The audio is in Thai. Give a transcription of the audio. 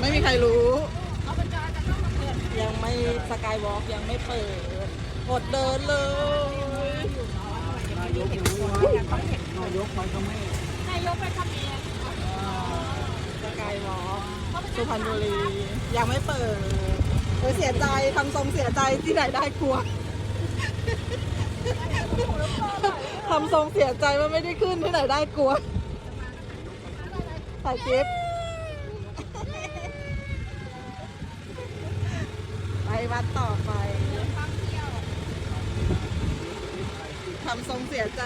ไม่มีใครรู้เอาไปจอจะต้องมาเปิดยังไม่สกายวอล์กยังไม่เปิดกดเดินเลยนายกรู้ว่านายกมันก็ไม่นายกไปทำเองสกายวอล์กสุพรรณบุรียังไม่เปิดเออเสียใจทำทรงเสียใจที่ไหนได้กลัวทำทรงเสียใจว่าไม่ได้ขึ้นที่ไหนได้กลัวถ่ายคลิปไป วัดต่อไปทำทรงเสียใจ